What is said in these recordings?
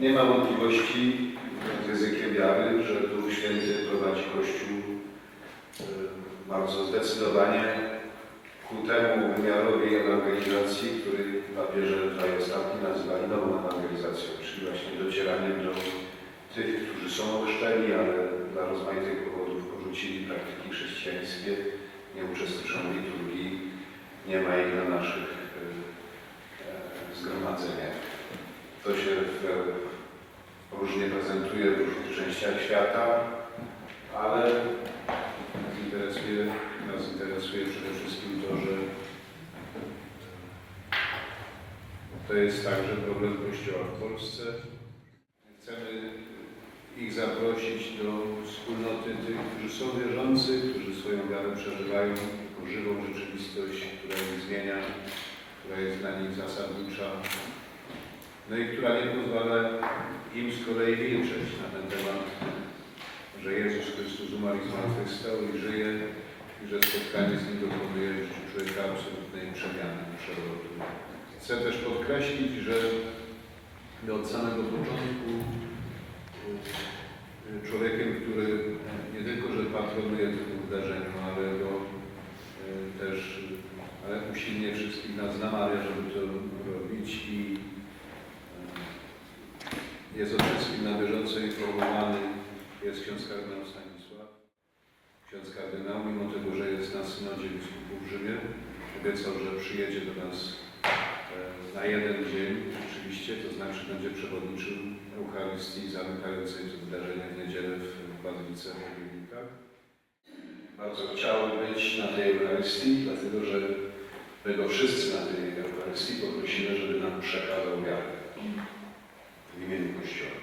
nie ma wątpliwości z językiem wiary, że Duch Święty prowadzi Kościół e, bardzo zdecydowanie ku temu wymiarowi ewangelizacji, który papieże dwaj ostatni nazywali nową ewangelizacją, czyli właśnie docieraniem do tych, którzy są ochrzczeni, ale dla rozmaitych powodów porzucili praktyki chrześcijańskie, nie uczestniczą w liturgii, nie ma ich na naszych e, zgromadzeniach. To się w, różnie prezentuje w różnych częściach świata, ale interesuje, nas interesuje przede wszystkim to, że to jest także problem Kościoła w Polsce. Chcemy ich zaprosić do wspólnoty tych, którzy są wierzący, którzy swoją wiarę przeżywają jako żywą rzeczywistość, która ich zmienia, która jest dla nich zasadnicza, no i która nie pozwala im z kolei milczeć na ten temat, że Jezus Chrystus umarł i zmartwychwstał i żyje i że spotkanie z Nim dokonuje w życiu człowieka absolutnej przemiany, przewrotu. Chcę też podkreślić, że od samego początku y, człowiekiem, który nie tylko, że patronuje temu wydarzeniu, ale go y, też, y, ale usilnie wszystkich nas namawia, żeby to robić i y, jest o wszystkim na bieżąco informowany, jest ksiądz kardynał Stanisław. Ksiądz kardynał, mimo tego, że jest na synodzie biskupów w Rzymie, obiecał, że przyjedzie do nas e, na jeden dzień rzeczywiście, to znaczy będzie przewodniczył Eucharystii zamykającej to wydarzenie w niedzielę w Bazylice w. Bardzo chciałbym być na tej Eucharystii, dlatego że my go wszyscy na tej Eucharystii poprosimy, żeby nam przekazał wiarę w imieniu Kościoła.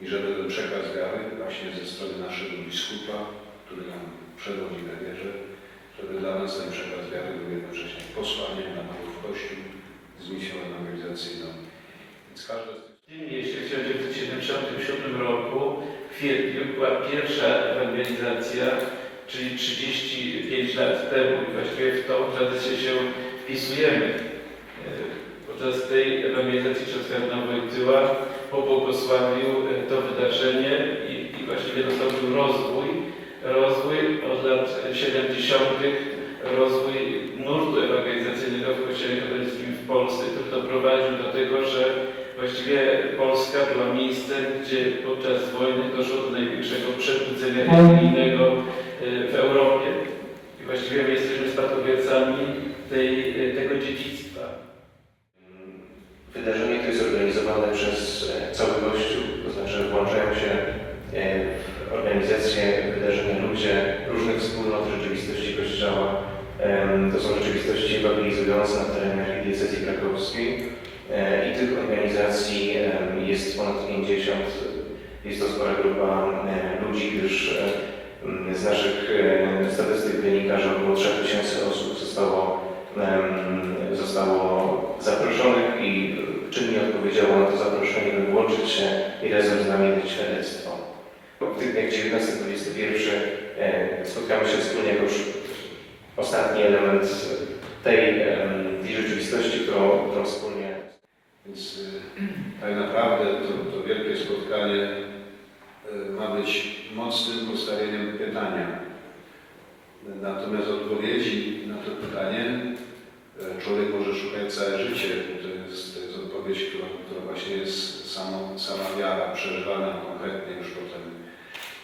I żeby ten przekaz wiary właśnie ze strony naszego biskupa, który nam przewodzi we wierze, żeby dla nas ten przekaz wiary był jednocześnie posłaniem na nowy Kościół z misją ewangelizacyjną. Więc każde z tych tym mieście w 1977 roku w kwietniu była pierwsza ewangelizacja, czyli 35 lat temu i właściwie w tą tradycję się wpisujemy. Podczas tej ewangelizacji kardynał Wojtyła pobłogosławił e, to wydarzenie i, i właściwie nastąpił rozwój, rozwój od lat 70. rozwój nurtu ewangelizacyjnego w Kościele katolickim w Polsce, który doprowadził do tego, że właściwie Polska była miejscem, gdzie podczas wojny doszło do największego przebudzenia religijnego e, w Europie. I właściwie my jesteśmy spadkobiercami tej, e, tego dziedzictwa. Wydarzenie to jest organizowane przez e, cały Kościół, to znaczy włączają się e, w organizację wydarzenia ludzie różnych wspólnot rzeczywistości Kościoła. To są rzeczywistości ewangelizujące na terenie archidiecezji krakowskiej E, i tych organizacji jest ponad 50. Jest to spora grupa ludzi, gdyż z naszych statystyk wynika, że około 3000 osób zostało zostało zaproszonych i czynnie odpowiedziało na to zaproszenie, by włączyć się i razem z nami dać świadectwo. W tych dniach 19-21 e, spotkamy się wspólnie jako już ostatni element tej, tej rzeczywistości, którą, którą wspólnie Więc y, tak naprawdę to, to wielkie spotkanie ma być mocnym postawieniem pytania. Natomiast odpowiedzi na to pytanie człowiek może szukać całe życie. To jest, to jest odpowiedź, która, która właśnie jest sama wiara przeżywana konkretnie już potem.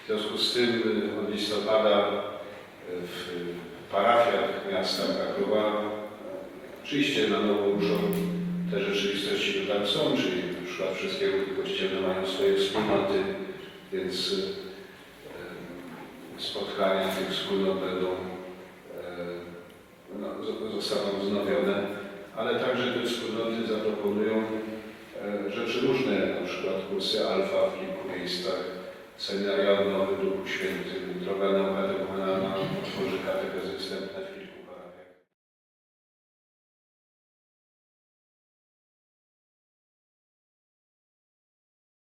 W związku z tym y, od listopada y, w parafiach miasta Krakowa oczywiście na nowo ruszą te rzeczywistości, które tam są, czyli na przykład wszystkie ruchy kościelne mają swoje wspólnoty, więc spotkania tych wspólnot będą, zostaną wznowione, ale także te wspólnoty zaproponują y, rzeczy różne, na przykład kursy alfa w kilku miejscach, seminaria odnowy Duchu Świętym, droga nauka demonologiczna, otworzy katechezy wstępne